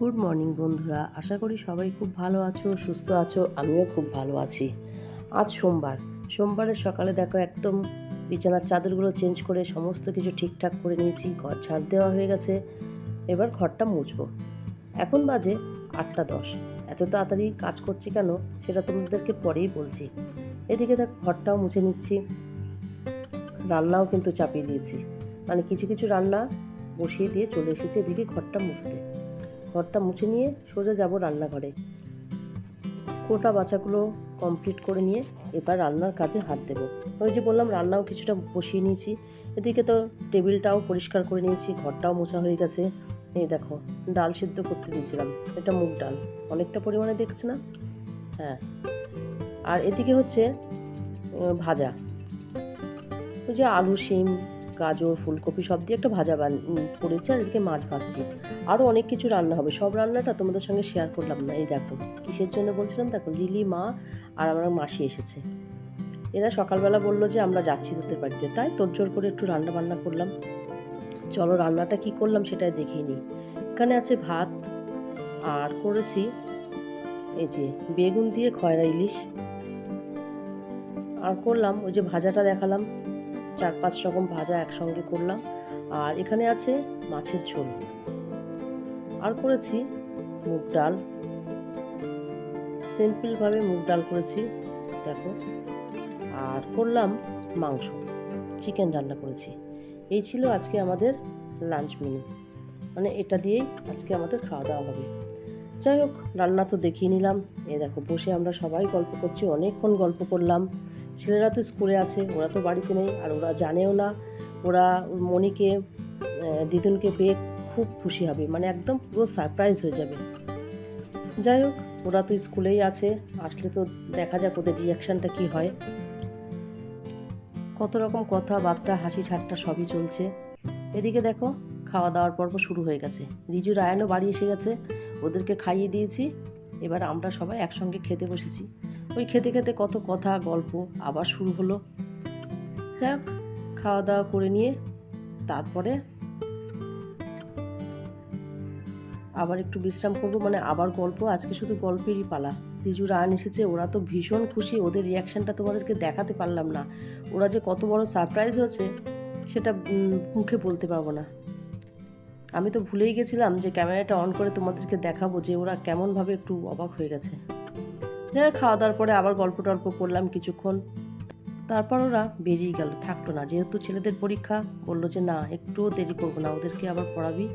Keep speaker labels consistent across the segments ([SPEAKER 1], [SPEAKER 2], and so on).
[SPEAKER 1] Good morning বন্ধুরা। আশা করি সবাই খুব ভালো আছো, সুস্থ আছো, আমিও খুব ভালো আছি। আজ সোমবার। সোমবারের সকালে দেখো একদম বিছানার চাদরগুলো চেঞ্জ করে সমস্ত কিছু ঠিকঠাক করে নিয়েছি, ঘর ছাড় দেওয়া হয়ে গেছে। এবার ঘরটা মুছবো। এখন বাজে আটটা দশ। এত তাড়াতাড়ি কাজ করছি কেন সেটা তোমাদেরকে পরেই বলছি। এদিকে দেখ, ঘরটাও মুছে নিচ্ছি। রান্নাও কিন্তু চাপিয়ে দিয়েছি। মানে কিছু কিছু রান্না বসিয়ে দিয়ে চলে এসেছে, এদিকে ঘরটা মুছতে। ঘরটা মুছে নিয়ে সোজা যাব রান্নাঘরে। কোটা বাচ্চাগুলো কমপ্লিট করে নিয়ে এবার রান্নার কাজে হাত দেবো। ওই যে বললাম, রান্নাও কিছুটা বসিয়ে নিয়েছি। এদিকে তো টেবিলটাও পরিষ্কার করে নিয়েছি, ঘরটাও মোছা হয়ে গেছে। এই দেখো, ডাল সিদ্ধ করতে দিয়েছিলাম। এটা মুগ ডাল। অনেকটা পরিমাণে দেখছ না? হ্যাঁ। আর এদিকে হচ্ছে ভাজা। ওই যে আলু, শিম গাজর, ফুলকপি সব দিয়ে একটা ভাজা বান করেছি আর এদিকে মাছ ভাজছি। আরও অনেক কিছু রান্না হবে। সব রান্নাটা তোমাদের সঙ্গে শেয়ার করলাম না। এই দেখো, কিসের জন্য বলছিলাম? দেখো, লিলি, মা আর আমার মাসি এসেছে। এরা সকালবেলা বলল যে, আমরা যাচ্ছি তোদের বাড়িতে। তাই তোরজোর করে একটু রান্না বান্না করলাম। চলো রান্নাটা কি করলাম সেটাই দেখিয়ে নিই এখানে আছে ভাত আর করেছি এই যে বেগুন দিয়ে খয়রা ইলিশ। আর করলাম, ওই যে ভাজাটা দেখালাম। চার পাঁচ রকম ভাজা একসঙ্গে করলাম। আর এখানে আছে মাছের ঝোল। আর করেছি মুগ ডাল। সিম্পলভাবে মুগ ডাল করেছি, দেখো। আর করলাম মাংস। চিকেন রান্না করেছি। এই ছিল আজকে আমাদের লাঞ্চ মেনু। মানে এটা দিয়েই আজকে আমাদের খাওয়া দাওয়া হবে। যাই হোক, রান্না তো দেখিয়ে নিলাম। এ দেখো, বসে আমরা সবাই গল্প করছি। অনেকক্ষণ গল্প করলাম। ছেলেরা তো স্কুলে আছে ওরা তো বাড়িতে নেই আর ওরা জানেও না। ওরা আহ, দিদুনকে পেয়ে খুব খুশি হবে মানে একদম পুরো সারপ্রাইজ হয়ে যাবে। যাই হোক ওরা তো স্কুলেই আছে আসলে তো দেখা যাক ওদের রিয়াকশানটা কি হয়। কত রকম কথাবার্তা হাসি ঠাট্টা সবই চলছে। এদিকে দেখো খাওয়া দাওয়ার পর্ব শুরু হয়ে গেছে। রিজু রায়ানও বাড়ি এসে গেছে ওদেরকে খাইয়ে দিয়েছি। এবার আমরা সবাই একসঙ্গে খেতে বসেছি। ওই খেতে খেতে কত কথা, গল্প আবার শুরু হলো। যাই হোক খাওয়া দাওয়া করে নিয়ে তারপরে আবার একটু বিশ্রাম করব। মানে আবার গল্প, আজকে শুধু গল্পেরই পালা। রিজু, রান এসেছে, ওরা তো ভীষণ খুশি। ওদের রিয়াকশানটা তোমাদেরকে দেখাতে পারলাম না। ওরা যে কত বড় সারপ্রাইজ হয়েছে, সেটা মুখে বলতে পারব না। আমি তো ভুলেই গেছিলাম যে, ক্যামেরাটা অন করে তোমাদেরকে দেখাবো যে, ওরা কেমনভাবে একটু অবাক হয়ে গেছে। যাই হোক, খাওয়া দাওয়ার পরে আবার গল্প টল্প করলাম কিছুক্ষণ। তারপর ওরা বেরিয়ে গেল থাকল না। যেহেতু ছেলেদের পরীক্ষা বলল যে না একটুও দেরি করব না ওদেরকে আবার পড়াবি।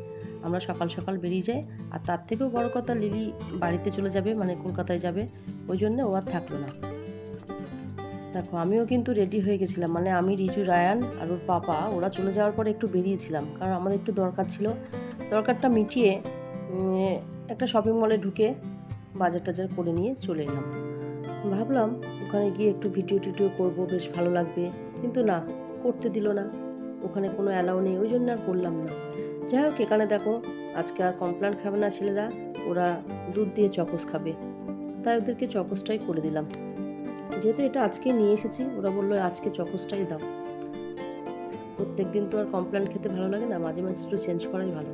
[SPEAKER 1] আমরা সকাল সকাল বেরিয়ে যাই। আর তার থেকেও বড় কথা লিলি বাড়িতে চলে যাবে মানে কলকাতায় যাবে। ওই জন্য ও আর থাকল না। দেখো আমিও কিন্তু রেডি হয়ে গেছিলাম। মানে আমি রিজু রায়ান আর ওর পাপা ওরা চলে যাওয়ার পরে একটু বেরিয়েছিলাম। কারণ আমাদের একটু দরকার ছিল। দরকারটা মিটিয়ে একটা শপিং মলে ঢুকে বাজার টাজার করে নিয়ে চলে এলাম। ভাবলাম ওখানে গিয়ে একটু ভিডিও টিডিও করব, বেশ ভালো লাগবে। কিন্তু না, করতে দিল না। ওখানে কোনো অ্যালাউ নেই, ওই জন্য আর করলাম না। যাই হোক, এখানে দেখো, আজকে আর কমপ্লেন খাবে না ছেলেরা, ওরা দুধ দিয়ে চকস খাবে। তাই ওদেরকে চকসটাই করে দিলাম। যেহেতু এটা আজকে নিয়ে এসেছি, ওরা বলল আজকে চকসটাই দাও। প্রত্যেক দিন তো আর কমপ্লেন খেতে ভালো লাগে না, মাঝে মাঝে একটু চেঞ্জ করাই ভালো।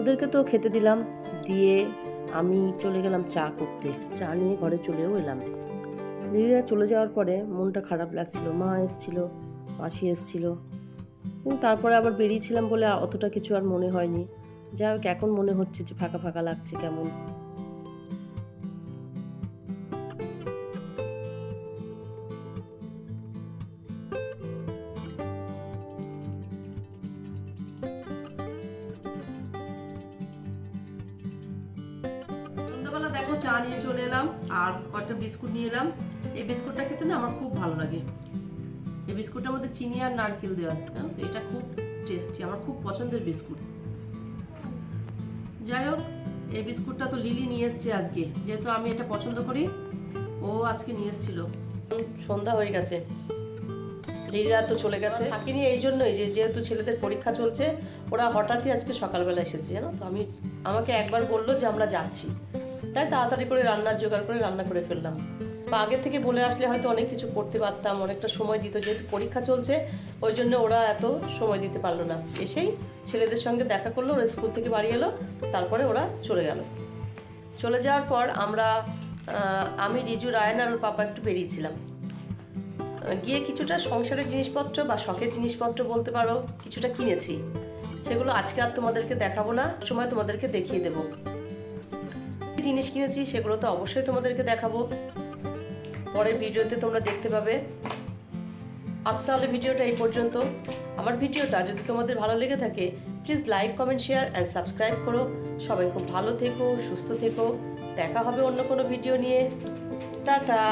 [SPEAKER 1] ওদেরকে তো খেতে দিলাম, দিয়ে আমি চলে গেলাম চা করতে। চা নিয়ে ঘরে চলেও এলাম। দিদিরা চলে যাওয়ার পরে মনটা খারাপ লাগছিল। মা এসছিল, মাসি এসছিল। তারপরে আবার বেরিয়েছিলাম বলে অতটা কিছু আর মনে হয়নি। যাই হোক, এখন মনে হচ্ছে যে ফাঁকা ফাঁকা লাগছে কেমন। দেখো চা নিয়ে চলে এলাম আর কয়েকটা বিস্কুট নিয়ে এলাম। এই বিস্কুটটা খেতে না আমার খুব ভালো লাগে। এই বিস্কুটটার মধ্যে চিনি আর নারকেল দেওয়া তো? এটা খুব টেস্টি আমার খুব পছন্দের বিস্কুট। যাই হোক এই বিস্কুটটা তো লিলি নিয়ে এসছে আজকে। যেহেতু আমি এটা পছন্দ করি ও আজকে নিয়ে এসেছিল। সন্ধ্যা হয়ে গেছে। লিলিরা তো চলে গেছে। থাকিনি এই জন্যই যে যেহেতু ছেলেদের পরীক্ষা চলছে ওরা হঠাৎই আজকে সকালবেলা এসেছে জানো তো? আমি আমাকে একবার বলল যে আমরা যাচ্ছি। তাই তাড়াতাড়ি করে রান্নার জোগাড় করে রান্না করে ফেললাম। বা আগে থেকে বলে আসলে হয়তো অনেক কিছু করতে পারতাম, অনেকটা সময় দিত, যেহেতু পরীক্ষা চলছে, ওই জন্য ওরা এত সময় দিতে পারল না। এসেই ছেলেদের সঙ্গে দেখা করল, ওরা স্কুল থেকে বাড়ি এলো, তারপরে ওরা চলে গেল। চলে যাওয়ার পর আমরা আমি, রিজু, রায়ন আর ওর পাপা একটু বেরিয়েছিলাম। গিয়ে কিছুটা সংসারের জিনিসপত্র বা শখের জিনিসপত্র বলতে পারো, কিছুটা কিনেছি। সেগুলো আজকে আর তোমাদেরকে দেখাবো না, সময় তোমাদেরকে দেখিয়ে দেবো। জিনিস কিনেছি, সেগুলো তো অবশ্যই তোমাদেরকে দেখাবো। পরের ভিডিওতে তোমরা দেখতে পাবে। আজ তাহলে ভিডিওটা এই পর্যন্ত। আমার ভিডিওটা যদি তোমাদের ভালো লেগে থাকে please like comment share and subscribe করো। সবাই খুব ভালো থেকো, সুস্থ থেকো। দেখা হবে অন্য কোনো ভিডিও নিয়ে। টাটা!